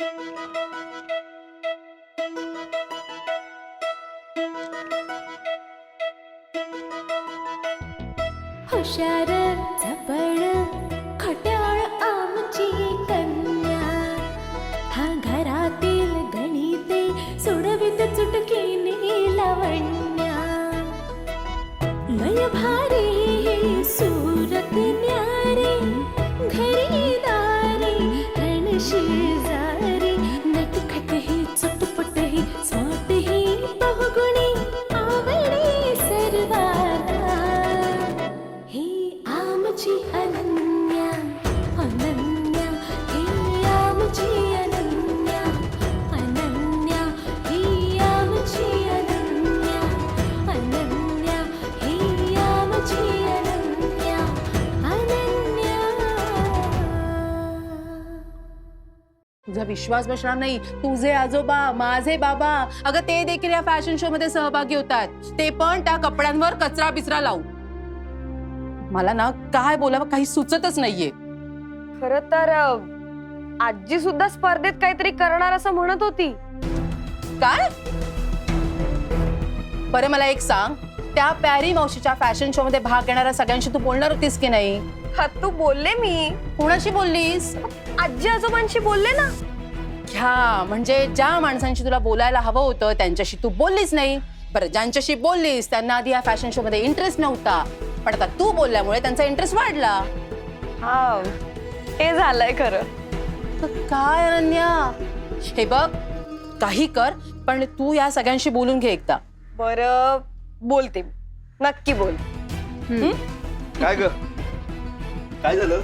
हुशार चपळ खट्याळ आमची कन्या. हा घरातील गणिते सोडवित चुटकीने लावण्या. लय भारी सूर आमची अनन्या अनन्या ही आमची अनन्या अनन्या ही आमची अनन्या अनन्या ही आमची अनन्या अनन्या तुझा विश्वास बसणार नाही. तुझे आजोबा माझे बाबा अगं ते देखील या फॅशन शो मध्ये सहभागी होतात. ते पण त्या कपड्यांवर कचरा बिचरा लावून. मला ना काय बोलावं काही सुचतच नाहीये. खर तर अ, आजी सुद्धा स्पर्धेत काहीतरी करणार असं म्हणत होती. काय? बरं मला एक सांग. त्या पॅरी मावशीच्या फॅशन शो मध्ये भाग घेणाऱ्या सगळ्यांशी तू बोलणार होतीस की नाही? हा तू बोलले मी. कोणाशी बोललीस? आजी आजोबांशी बोलले ना. ह्या म्हणजे ज्या माणसांशी तुला बोलायला हवं होतं त्यांच्याशी तू बोललीच नाही. बरं ज्यांच्याशी बोललीस त्यांना आधी या फॅशन शो मध्ये इंटरेस्ट नव्हता. पण आता तू बोलल्यामुळे त्यांचा इंटरेस्ट वाढला. हा हे झालंय खरं. तर काय अनन्या? हे बघ काही कर पण तू या सगळ्यांशी बोलून घे एकदा. बर बोलते मी. नक्की बोल. काय ग? काय झालं?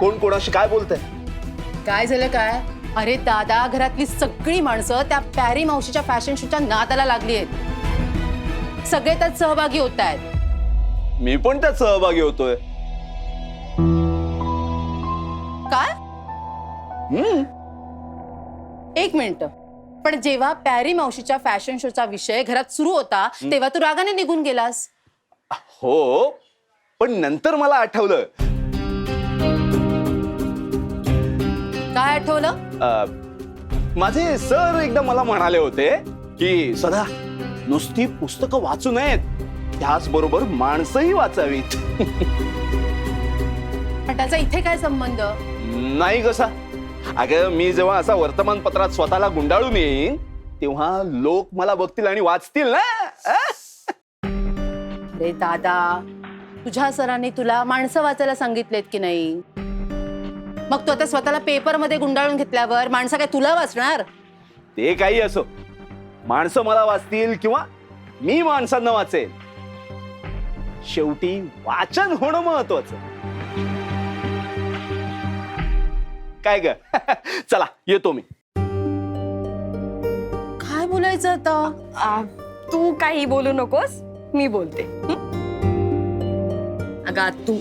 कोण कोणाशी काय बोलतंय? काय झालं काय? अरे दादा घरातली सगळी माणसं त्या पॅरी मावशीच्या फॅशन शोच्या नादाला लागली आहेत. सगळे त्यात सहभागी होत आहेत. मी पण त्यात सहभागी होतोय. काय? हम्म. एक मिनिट. पण जेव्हा पॅरी मावशीच्या फॅशन शोचा विषय घरात सुरू होता तेव्हा तू रागाने निघून गेलास. हो पण नंतर मला आठवलं. काय आठवलं? अं, माझे सर एकदा मला म्हणाले होते की सदा नुसती पुस्तकं वाचू नयेत. त्याचबरोबर माणसंही वाचावीत. पण त्याचा इथे काय संबंध? नाही कसा अगं मी जेव्हा असा वर्तमानपत्रात स्वतःला गुंडाळून येईन तेव्हा लोक मला बघतील आणि वाचतील ना? अं? अरे दादा तुझ्या सरांनी तुला माणसं वाचायला सांगितलेत की नाही? मग तू आता स्वतःला पेपरमध्ये गुंडाळून घेतल्यावर माणसं काय तुला वाचणार? ते काही असो. माणसं मला वाचतील किंवा मी माणसांना वाचेल शेवटी वाचन होणं महत्वाचं. काय ग? चला येतो मी. काय बोलायचं आता? आ, तू काही बोलू नकोस मी बोलते. अगा तू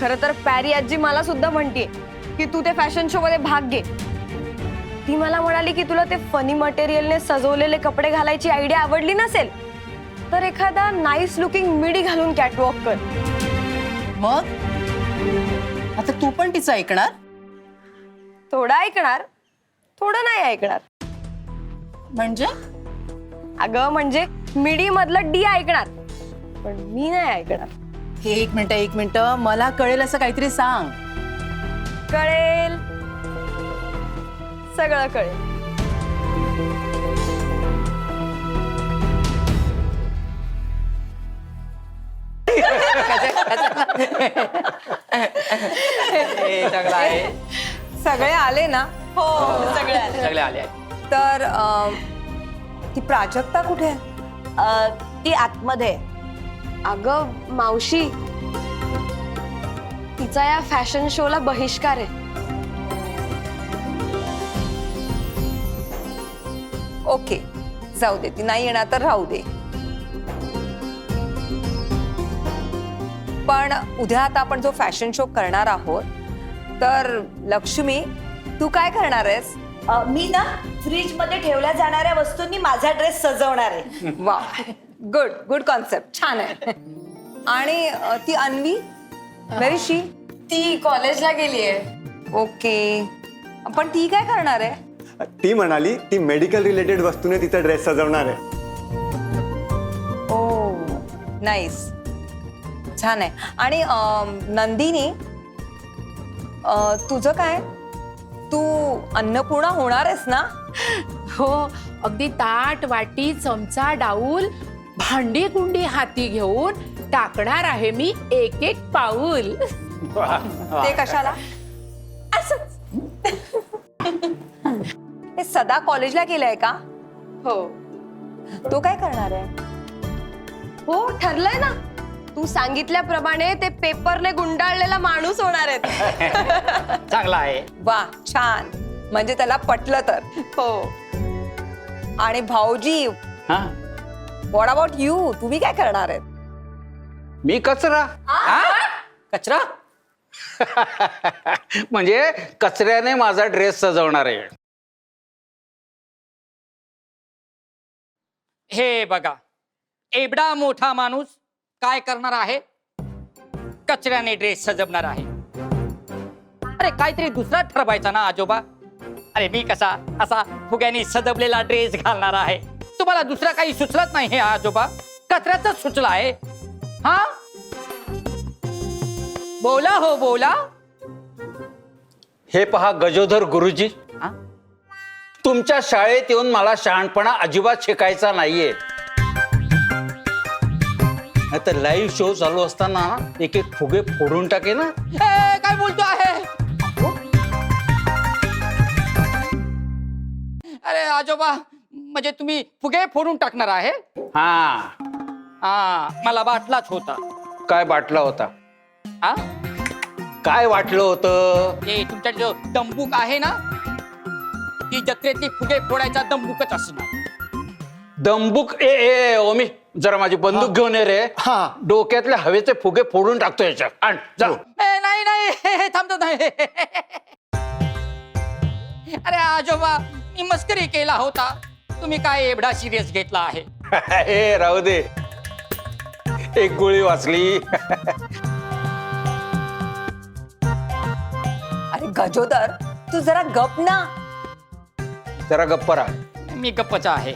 खर तर पॅरी आजी मला सुद्धा म्हणतीये की तू ते फॅशन शो मध्ये भाग घे. ती मला म्हणाली की तुला ते फनी मटेरियलने सजवलेले कपडे घालायची आयडिया आवडली नसेल. तर एखादा नाईस लुकिंग मिडी घालून कॅटवॉक कर. मग? आता तू पण तिचं ऐकणार? थोडं ऐकणार. थोडं नाही ऐकणार. म्हणजे? अगं म्हणजे मिडी मधलं डी ऐकणार. पण मी नाही ऐकणार. हे एक मिनिट एक मिनिट. मला कळेल असं काहीतरी सांग. कळेल. सगळं कळेल. सगळे आले ना? हो सगळं आलं. सगळे आले तर अं, ती प्राजक्ता कुठे आहे? ती आतमध्ये अगं मावशी. तिचा या फॅशन शोला बहिष्कार आहे. ओके. जाऊ दे ती नाही येणार तर राहू दे. पण उद्या आता आपण जो फॅशन शो करणार आहोत तर लक्ष्मी तू काय करणार आहेस? अ, मी ना फ्रीजमध्ये ठेवल्या जाणाऱ्या वस्तूंनी माझा ड्रेस सजवणार आहे. वा गुड गुड कॉन्सेप्ट छान आहे. आणि अ, ती अन्वी? व्हेरी शी ती कॉलेजला गेली आहे. ओके. पण ती काय करणार आहे? ती म्हणाली ती मेडिकल रिलेटेड वस्तूने तिचा ड्रेस सजवणार आहे. ओ नाईस छान आहे. आणि नंदिनी अ, तुझं काय? तू अन्नपूर्णा होणार आहेस ना? हो अगदी ताट वाटी चमचा डाऊल भांडी कुंडी हाती घेऊन टाकणार आहे मी एक एक पाऊल. ते कशाला? हे सदा कॉलेजला गेलाय का? हो. तो काय करणार आहे? हो ठरलंय ना. तू सांगितल्याप्रमाणे ते पेपरने गुंडाळलेला माणूस होणार आहेत चांगला आहे. वा छान. म्हणजे त्याला पटलं तर. हो. आणि भाऊजी हा? व्हॉट अबाउट यू तुम्ही काय करणार आहेत? मी कचरा. हा? कचरा? म्हणजे कचऱ्याने माझा ड्रेस सजवणार आहे. हे बघा एवढा मोठा माणूस काय करणार आहे? कचऱ्याने ड्रेस सजवणार आहे. अरे काहीतरी दुसरा ठरवायचा ना आजोबा. अरे मी कसा असा फुग्याने सजवलेला ड्रेस घालणार आहे. तुम्हाला दुसरा काही सुचलत नाही हे आजोबा? कचऱ्याच सुचला आहे. हा? बोला हो बोला. हे पहा गजोधर गुरुजी. हा? तुमच्या शाळेत येऊन मला शहाणपणा अजिबात शिकायचा नाहीये. तर लाईव्ह शो चालू असताना एक एक फुगे फोडून टाके ना. ए, काय बोलतो आहे? अरे आजोबा म्हणजे तुम्ही फुगे फोडून टाकणार आहे? हा. हा मला वाटलाच होता. काय बाटला होता? हा काय वाटलं होतं? ते तुमच्या जो दंबूक आहे ना ती जत्रेतली फुगे फोडायचा दंबूकच असणार. दंबूक ए ए ओमी. जरा माझी बंदूक घेऊन ये रे. हा. डोक्यातले हवेचे फुगे फोडून टाकतो याच्यात. आण जा. ए, नाही नाही हे, हे, थांबतो नाही अरे आजोबा मी मस्करी केला होता. तुम्ही काय एवढा सिरियस घेतला आहे? हे राहू दे. एक गोळी वाचली. अरे गजोदर तू जरा गप ना. जरा गप्प राहा. मी गप्पच आहे.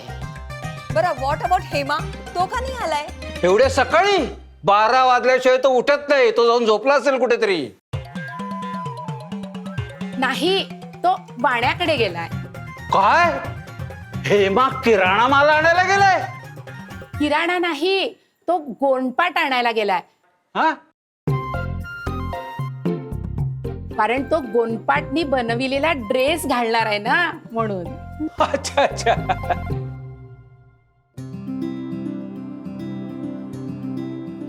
बरं व्हॉट अबाउट हेमा? तो का नाही आलाय? एवढ्या सकाळी? बारा वाजल्याशिवाय तो उठत नाही. तो जाऊन झोपला असेल कुठेतरी. नाही तो वाण्याकडे गेलाय. काय? हेमा किराणा माल आणायला गेलाय? किराणा नाही तो गोंडपाट आणायला गेलाय. हा? कारण तो गोंडपाटनी बनविलेला ड्रेस घालणार आहे ना म्हणून. अच्छा अच्छा.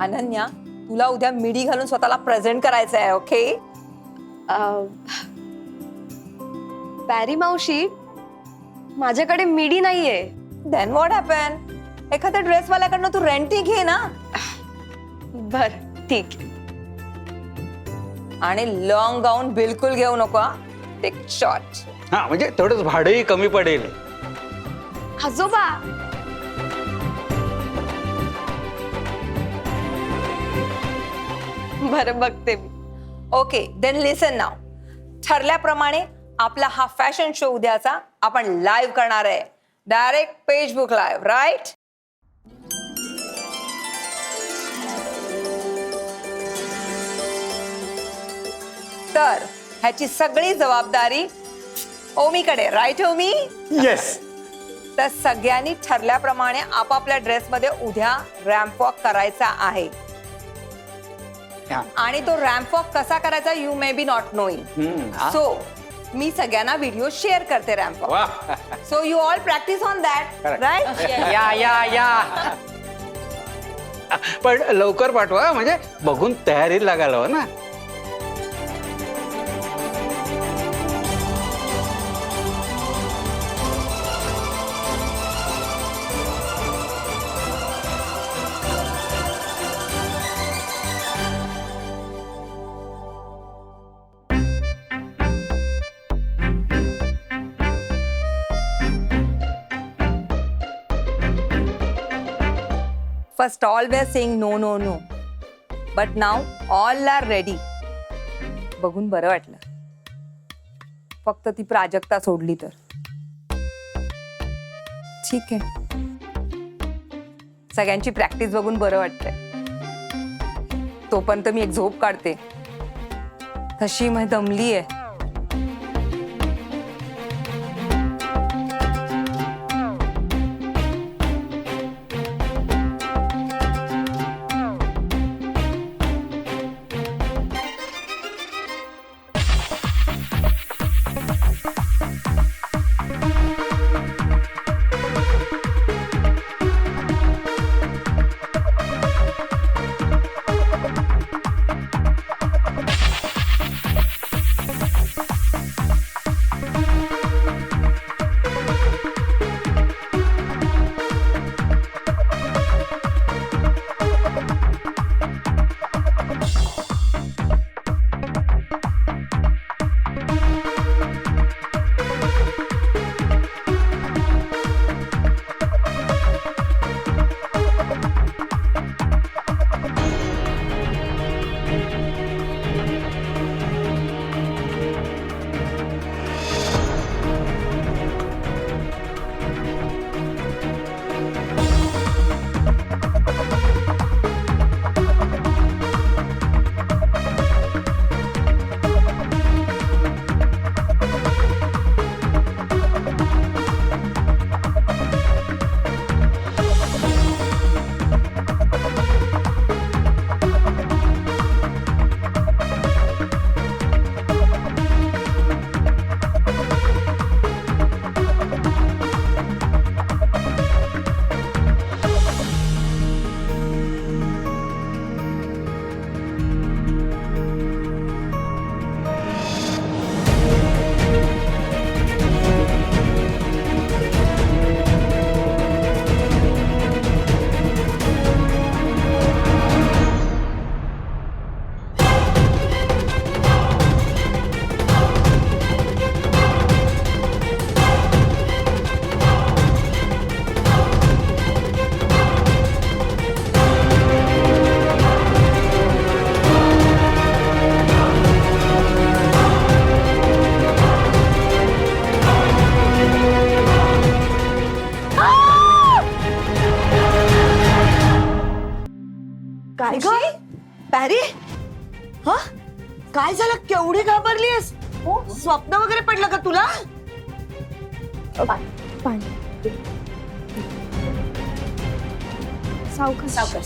अनन्या तुला उद्या मिडी घालून स्वतःला प्रेझेंट करायचं आहे ओके पॅरी मावशी माझ्याकडे मिडी नाहीये. देन व्हॉट हॅपन एखाद्या ड्रेसवाल्याकडनं तू रेंटही घे ना. बर ठीक. आणि लॉंग गाऊन बिलकुल घेऊ नको हा. ते शॉर्ट हा म्हणजे तेवढंच भाडंही कमी पडेल. आजोबा बरं बघते मी. ओके देन लिसन नाव ठरल्याप्रमाणे आपला हा फॅशन शो उद्याचा आपण लाईव्ह करणार आहे. डायरेक्ट पेजबुक लाईव्ह राईट तर ह्याची सगळी जबाबदारी ओमीकडे राईट ओमी? येस तर सगळ्यांनी ठरल्याप्रमाणे आपापल्या ड्रेसमध्ये उद्या रॅम्प वॉक करायचा आहे. हा. आणि तो रॅम्प वॉक कसा करायचा you may be not knowing. So मी सगळ्यांना व्हिडिओ शेअर करते रॅम्प वॉक वा so you all practice on that Correct. Right yeah yeah या. पण लवकर पाठवा म्हणजे बघून तयारी लागायला हवं ना. First all were saying no no no but now all are ready बघून बरं वाटलं. फक्त ती प्राजक्ता सोडली तर. ठीक आहे. सगळ्यांची प्रॅक्टिस बघून बरं वाटतंय. तोपर्यंत मी एक झोप काढते. तशी मी दमली आहे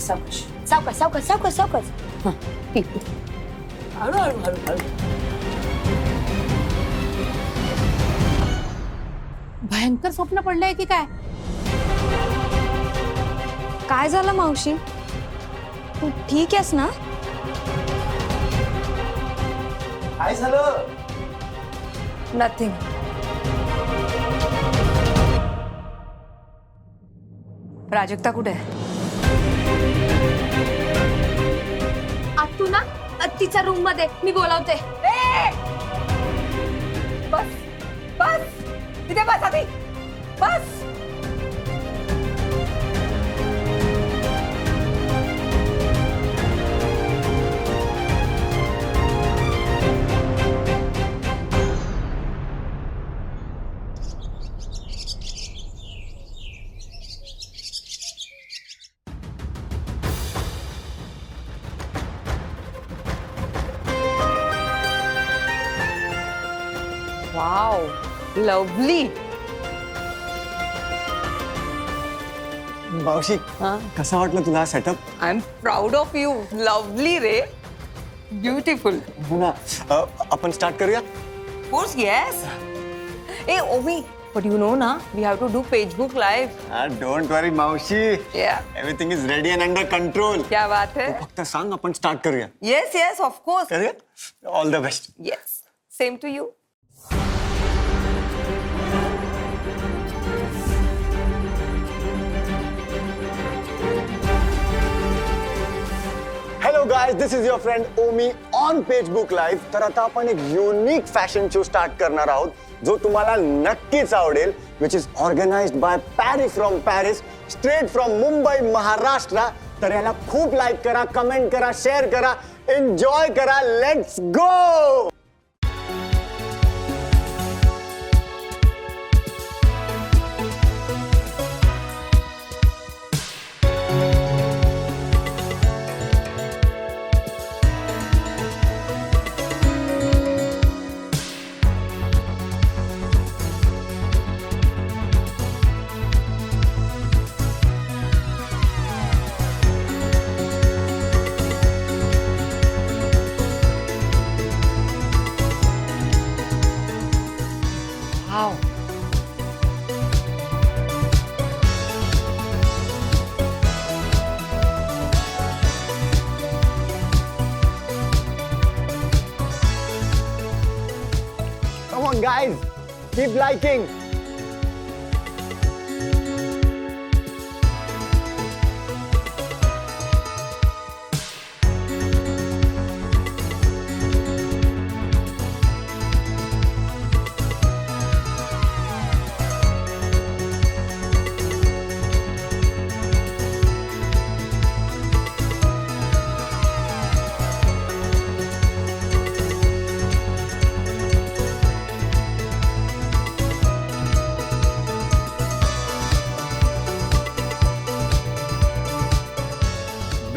सावकाश. सावकाश सावकाश सावकाश सावकाश. सावकाश हळू हळू हळू हळू. भयंकर स्वप्न पडलंय की काय? काय झालं मावशी? तू ठीक आहेस ना? काय झालं? नथिंग प्राजक्ता कुठे आहे? तू ना? तिच्या रूममध्ये. मी बोलावते. बस. बस. तिथे बस आधी. बस. लवली मावशी कसा वाटलं तुला हा setup I am proud of you lovely ray. Beautiful हो ना. अ, आपण स्टार्ट करूया? कोर्स येस ए ओमी बट यू नो ना we have to do Facebook live don't worry मावशी. Everything is ready and under control क्या बात है? फक्त सांग आपण स्टार्ट करूया. येस येस ऑफ़ कोर्स करूया? All the best yes same to you hello guys this is your friend Omi on Facebook live तर आता आपण एक युनिक फॅशन शो स्टार्ट करणार आहोत जो तुम्हाला नक्कीच आवडेल which is organised by Paris from Paris straight from Mumbai Maharashtra तर याला खूप लाईक करा कमेंट करा शेअर करा एन्जॉय करा. Let's go guys. Keep liking.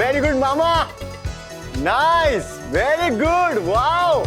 Very good, Mama. Nice. Very good. Wow.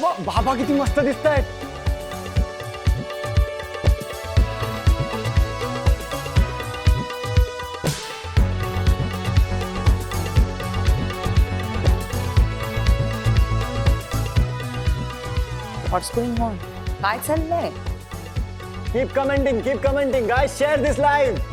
बाबा बाबा किती मस्त दिसत आहेत व्हॉट्स गोइंग ऑन काय चाललंय keep commenting keep commenting guys share this live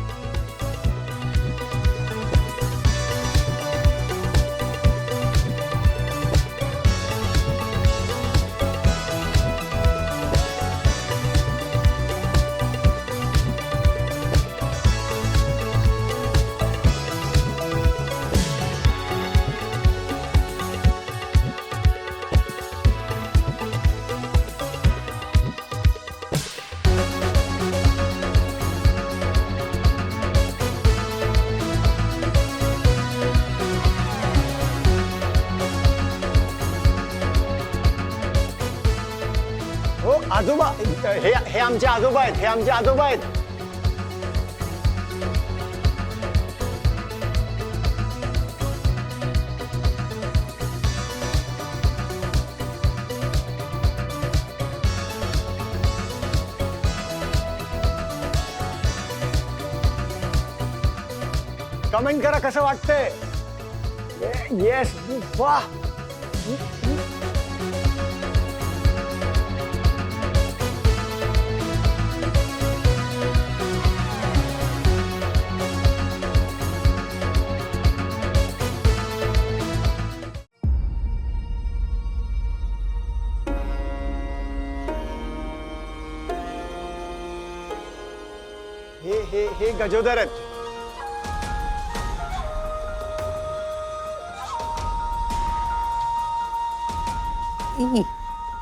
आजोबा हे हे आमचे आजोबा आहेत हे आमचे आजोबा आहेत. कमेंट करा कसं वाटतंय? येस वा हे हे हे गजोदर आहेत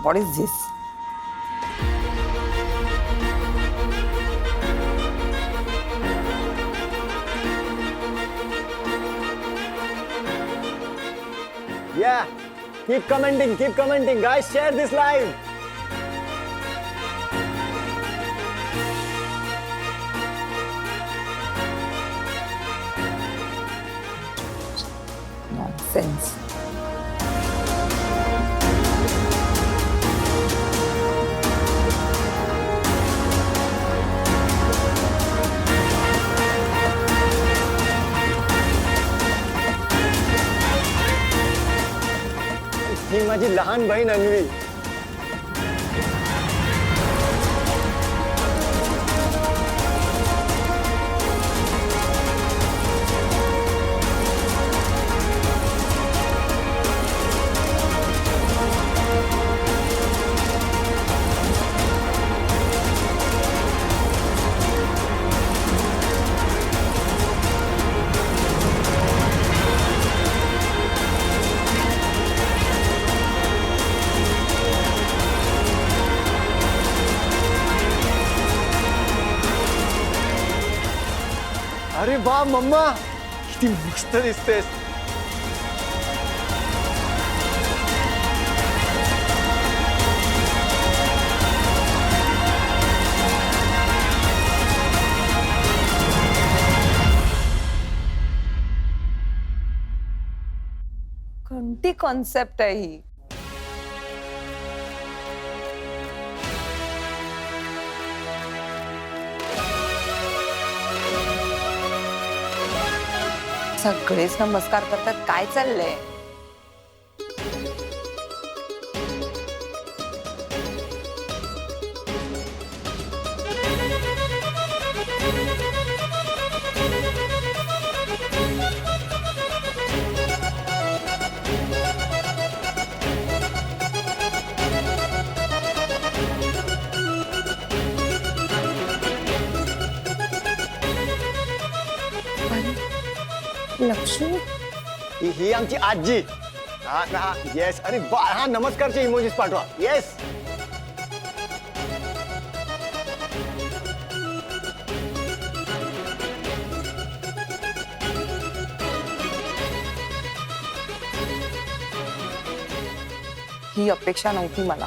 what is this Yeah. Keep commenting, keep commenting. Guys, share this live. लहान बहीण अन्वी अरे वा मम्मा. किती मस्त दिसतेस. कोणती कॉन्सेप्ट आहे ही? सगळेच नमस्कार करतात. काय चाललंय? लक्ष्मी? ही ही आमची आजी. हा हा येस अरे वा हा नमस्कारचे इमोजीस पाठवा. येस ही अपेक्षा नव्हती मला.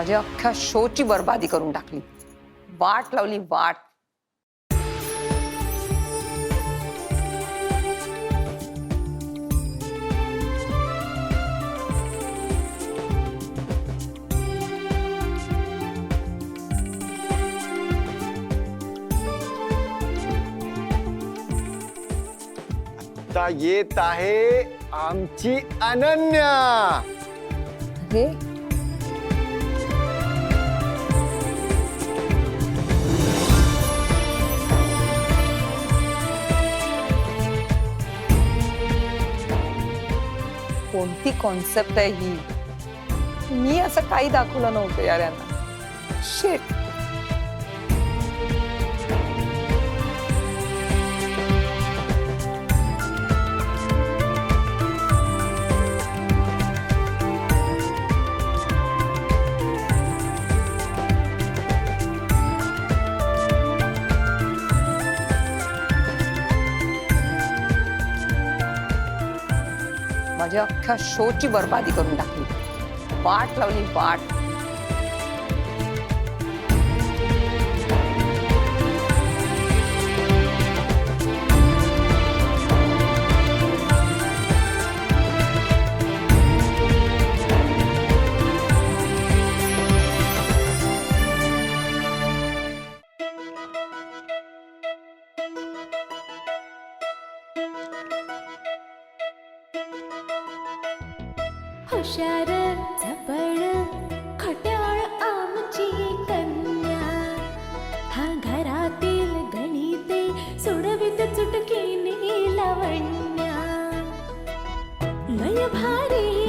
माझ्या अख्ख्या शोची बर्बादी करून टाकली. वाट लावली वाट. आता येत आहे आमची अनन्या. कोणती कॉन्सेप्ट आहे ही? मी असं काही दाखवलं नव्हतं यार यांना. शेट माझ्या अख्ख्या शोची बर्बादी करून टाकली. वाट लावली वाट ভারী